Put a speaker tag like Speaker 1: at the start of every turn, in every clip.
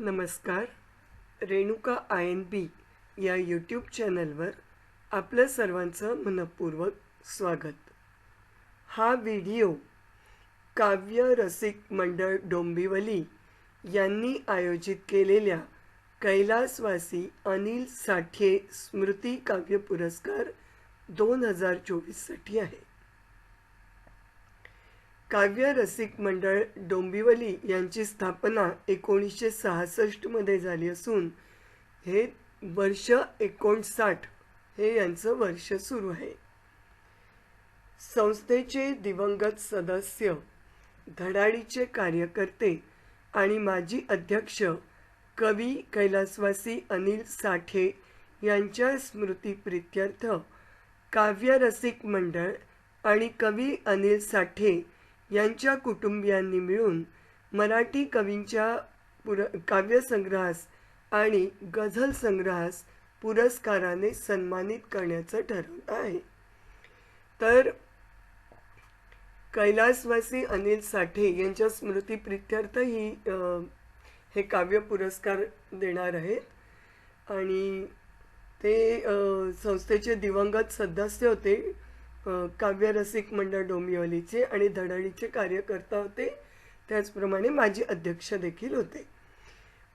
Speaker 1: नमस्कार Renuka I N बी या YouTube चॅनलवर आपलं सर्वांचं मनपूर्वक स्वागत. हा व्हिडिओ काव्य रसिक मंडळ डोंबिवली यांनी आयोजित केलेल्या कैलासवासी अनिल साठे स्मृती काव्य पुरस्कार दोन हजार चोवीससाठी आहे. काव्य रसिक मंडळ डोंबिवली यांची स्थापना एकोणीसशे सहासष्टमध्ये झाली असून हे वर्ष एकोणसाठ हे यांचं वर्ष सुरू आहे. संस्थेचे दिवंगत सदस्य धडाडीचे कार्यकर्ते आणि माजी अध्यक्ष कवी कैलासवासी अनिल साठे यांच्या स्मृतीप्रित्यर्थ काव्यरसिक मंडळ आणि कवी अनिल साठे यांच्या कुटुंबियांनी मिळून मराठी कवींच्या पुर काव्यसंग्रहास आणि गझल संग्रहास पुरस्काराने सन्मानित करण्याचं ठरवलं आहे. तर कैलासवासी अनिल साठे यांच्या स्मृतीप्रित्यर्थ ही हे काव्य पुरस्कार देणार आहेत. आणि ते संस्थेचे दिवंगत सदस्य होते. काव्यरसिक मंडळ डोंबिवलीचे आणि धडाडीचे कार्यकर्ता होते. त्याचप्रमाणे माजी अध्यक्ष देखील होते.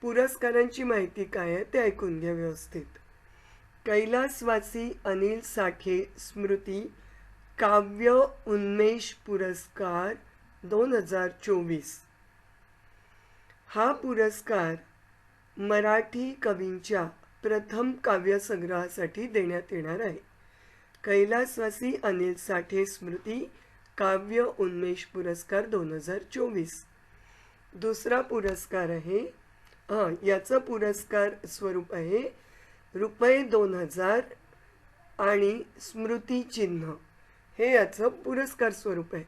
Speaker 1: पुरस्कारांची माहिती काय आहे ते ऐकून घ्या व्यवस्थित. कैलासवासी अनिल साठे स्मृती काव्य उन्मेष पुरस्कार दोन हजार चोवीस. हा पुरस्कार मराठी कवींच्या प्रथम काव्यसंग्रहासाठी देण्यात येणार आहे. कैलासवासी अनिल साठे स्मृती काव्य उन्मेष पुरस्कार दोन हजार चोवीस. दुसरा पुरस्कार आहे हां याचं पुरस्कार स्वरूप आहे रुपये दोन हजार आणि स्मृतिचिन्ह हे याचं पुरस्कार स्वरूप आहे.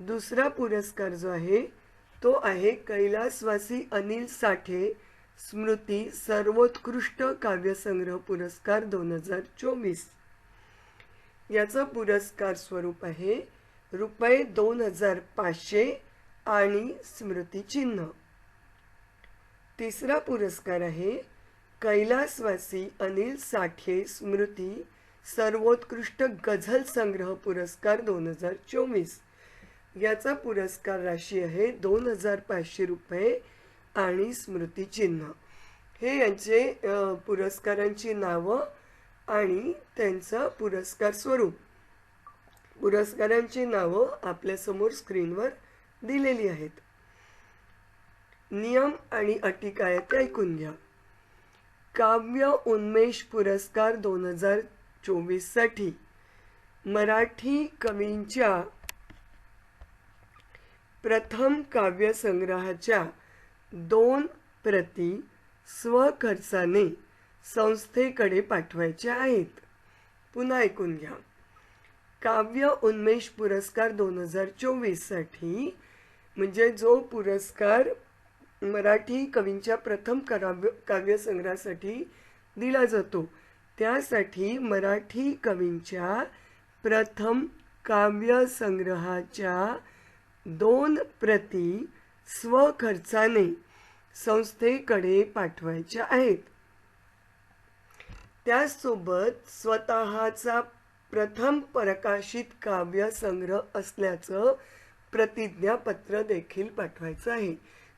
Speaker 1: दुसरा पुरस्कार जो आहे तो आहे कैलासवासी अनिल साठे स्मृती सर्वोत्कृष्ट काव्यसंग्रह पुरस्कार दोन हजार चोवीस. याचं पुरस्कार स्वरूप आहे रुपये दोन हजार पाचशे आणि स्मृतिचिन्ह तिसरा पुरस्कार आहे कैलासवासी अनिल साठे स्मृती सर्वोत्कृष्ट गझल संग्रह पुरस्कार दोन हजार चोवीस. याचा पुरस्कार राशी आहे दोन हजार पाचशे रुपये आणि स्मृतिचिन्ह हे यांचे पुरस्कारांची नावं आणि त्यांचा पुरस्कार स्वरूप. पुरस्कारांची नावं आपल्यासमोर स्क्रीनवर दिलेली आहेत. नियम आणि अटी काय ते ऐकून घ्या. काव्य उन्मेष पुरस्कार दोन हजार चोवीससाठी मराठी कवींच्या प्रथम काव्यसंग्रहाच्या दोन प्रती स्वखर्चाने संस्थेकडे पाठवायचे आहेत. पुन्हा ऐकून घ्या. काव्य उन्मेष पुरस्कार दोन हजार चोवीससाठी म्हणजे जो पुरस्कार मराठी कवींच्या प्रथम काव्य काव्यसंग्रहासाठी दिला जातो त्यासाठी मराठी कवींच्या प्रथम काव्यसंग्रहाच्या दोन प्रती स्वखर्चाने संस्थेकडे पाठवायच्या आहेत. त्याचसोबत स्वतःचा प्रथम प्रकाशित काव्यसंग्रह असल्याचं प्रतिज्ञापत्र देखील पाठवायचं आहे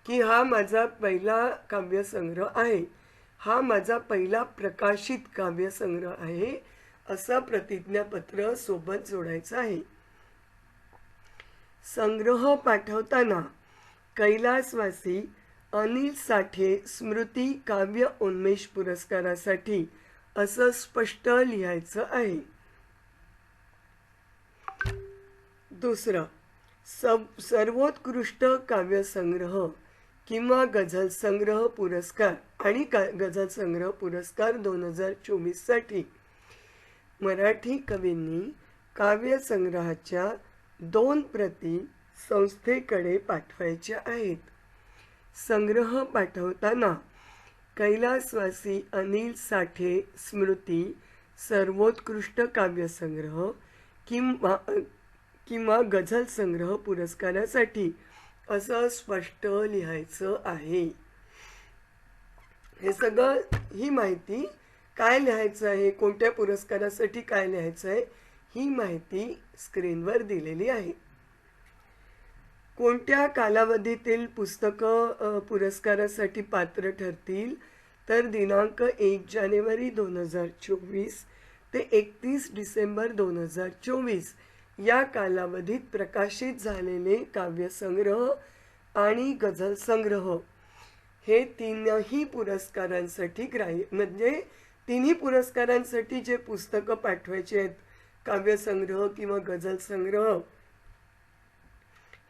Speaker 1: की हा माझा पहिला काव्यसंग्रह आहे. हा माझा पहिला प्रकाशित काव्यसंग्रह आहे असं प्रतिज्ञापत्र सोबत जोडायचं आहे. संग्रह पाठवताना कैलासवासी अनिल साठे स्मृती काव्य उन्मेष पुरस्कारासाठी असं स्पष्ट लिहायचं आहे. दुसरं सब सर्वोत्कृष्ट काव्यसंग्रह किंवा गझल संग्रह पुरस्कार आणि का गझल संग्रह पुरस्कार दोन हजार चोवीससाठी. मराठी कवींनी काव्यसंग्रहाच्या दोन प्रती संस्थेकडे पाठवायच्या आहेत. संग्रह पाठवताना कैलासवासी अनिल साठे स्मृती सर्वोत्कृष्ट काव्यसंग्रह किंवा किंवा गझल संग्रह पुरस्कारासाठी असं स्पष्ट लिहायचं आहे. हे सगळं ही माहिती काय लिहायचं आहे? कोणत्या पुरस्कारासाठी काय लिहायचं आहे? ही माहिती स्क्रीनवर दिलेली आहे. कोणत्या कालावधीतील पुस्तकं पुरस्कारासाठी पात्र ठरतील? तर दिनांक एक जानेवारी दोन हजार चोवीस ते एकतीस डिसेंबर दोन हजार चोवीस या कालावधीत प्रकाशित झालेले काव्यसंग्रह आणि गझल संग्रह. हे तीनही पुरस्कारांसाठी ग्राह्य म्हणजे तिन्ही पुरस्कारांसाठी जे पुस्तकं पाठवायचे आहेत काव्यसंग्रह किंवा गझल संग्रह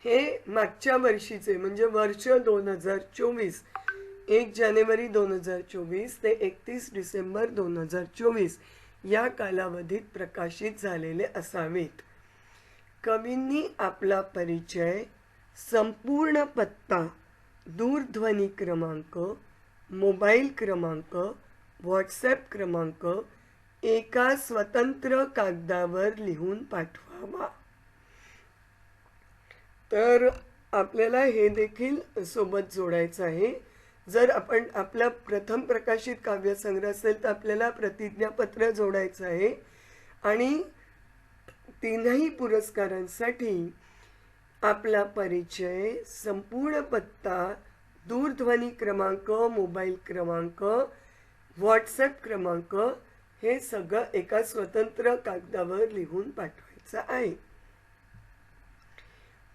Speaker 1: हे मागच्या वर्षीचे म्हणजे वर्ष दोन हजार चोवीस एक जानेवारी दोन हजार चोवीस ते एकतीस डिसेंबर दोन हजार चोवीस या कालावधीत प्रकाशित झालेले असावेत. कवींनी आपला परिचय संपूर्ण पत्ता दूरध्वनी क्रमांक मोबाईल क्रमांक व्हॉट्सॲप क्रमांक एका स्वतंत्र कागदावर लिहून पाठवावा. तर आपल्याला हे देखील सोबत जोडायचं आहे. जर आपण आपला प्रथम प्रकाशित काव्यसंग्रह असेल तर आपल्याला प्रतिज्ञापत्र जोडायचं आहे. आणि तीनही पुरस्कारांसाठी आपला परिचय संपूर्ण पत्ता दूरध्वनी क्रमांक मोबाईल क्रमांक व्हॉट्सॲप क्रमांक हे सगळं एका स्वतंत्र कागदावर लिहून पाठवायचं आहे.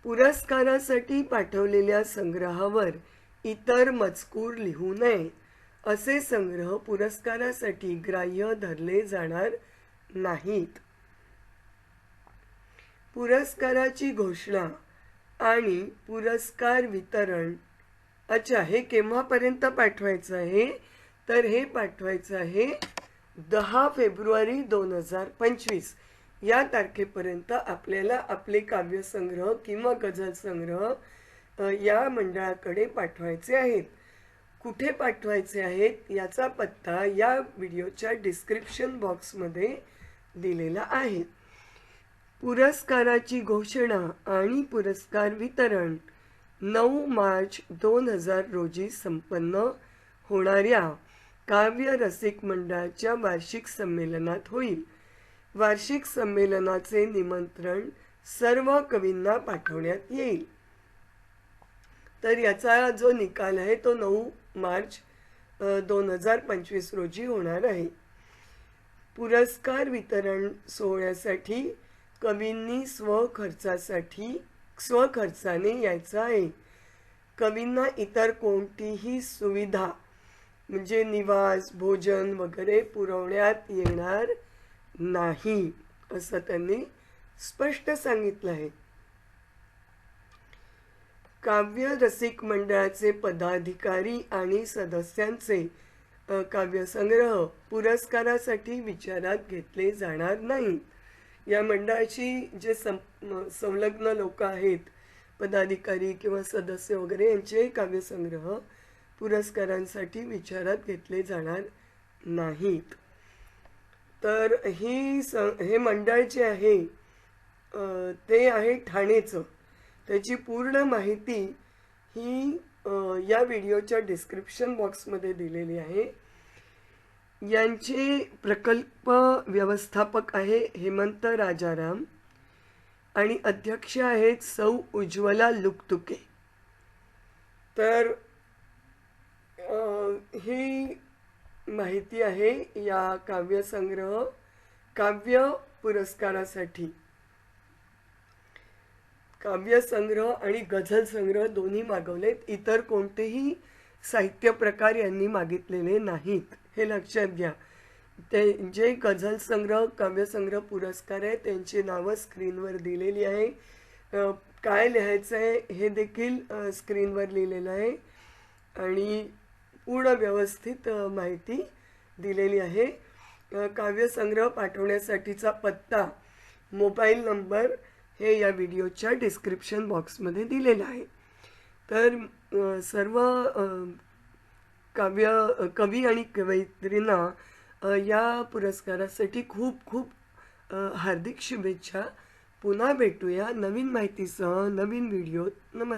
Speaker 1: पुरस्कारासाठी पाठवलेल्या संग्रहावर इतर मजकूर लिहू नये असे संग्रह पुरस्कारासाठी ग्राह्य धरले जाणार नाहीत. पुरस्काराची घोषणा आणि पुरस्कार वितरण अच्छा हे केव्हापर्यंत पाठवायचं आहे? तर हे पाठवायचं आहे दहा फेब्रुवारी दोन हजार पंचवीस. या तारखेपर्यंत आपल्याला आपले काव्यसंग्रह किंवा गझल संग्रह या मंडळाकडे पाठवायचे आहेत. कुठे पाठवायचे आहेत याचा पत्ता या व्हिडिओच्या डिस्क्रिप्शन बॉक्समध्ये दिलेला आहे. पुरस्काराची घोषणा आणि पुरस्कार वितरण नऊ मार्च दोन हजार रोजी संपन्न होणाऱ्या काव्य रसिक मंडळाच्या वार्षिक संमेलनात होईल. वार्षिक संमेलनाचे निमंत्रण सर्व कवींना पाठवण्यात येईल. तर याचा जो निकाल आहे तो नऊ मार्च दोन हजार पंचवीस रोजी होणार आहे. पुरस्कार वितरण सोहळ्यासाठी कवींनी स्वखर्चासाठी स्वखर्चाने यायचं आहे. कवींना इतर कोणतीही सुविधा म्हणजे निवास भोजन वगैरे पुरवण्यात येणार नाही असं त्यांनी स्पष्ट सांगितलं आहे. काव्य रसिक मंडळाचे पदाधिकारी आणि सदस्यांचे काव्यसंग्रह पुरस्कारासाठी विचारात घेतले जाणार नाहीत. या मंडळाची जे सं संलग्न लोक आहेत पदाधिकारी किंवा सदस्य वगैरे यांचे काव्यसंग्रह पुरस्कारांसाठी विचारात घेतले जाणार नाहीत. तर ही स हे मंडळ जे आहे ते आहे ठाणेचं. त्याची पूर्ण माहिती ही या व्हिडिओच्या डिस्क्रिप्शन बॉक्समध्ये दिलेली आहे. यांचे प्रकल्प व्यवस्थापक आहे हेमंत राजाराम आणि अध्यक्ष आहेत सौ उज्ज्वला लुकतुके. तर ही माहिती आहे या काव्यसंग्रह काव्य पुरस्कारासाठी. काव्यसंग्रह आणि गझल संग्रह दोन्ही मागवलेत. इतर कोणतेही साहित्य प्रकार यांनी मागितलेले नाहीत. हे लक्षात घ्या. ते जे गझल संग्रह काव्यसंग्रह पुरस्कार आहे त्यांची नावं स्क्रीनवर दिलेली आहे. काय लिहायचं आहे हे देखील स्क्रीनवर लिहिलेलं आहे. आणि पूर्ण व्यवस्थित माहिती दिलेली आहे. काव्यसंग्रह पाठवण्यासाठीचा पत्ता मोबाईल नंबर हे या व्हिडिओच्या डिस्क्रिप्शन बॉक्समध्ये दिलेलं आहे. तर सर्व काव्य कवी आणि कवयित्रींना या पुरस्कारासाठी खूप खूप हार्दिक शुभेच्छा. पुन्हा भेटूया नवीन माहितीसह नवीन व्हिडिओ नमस्कार.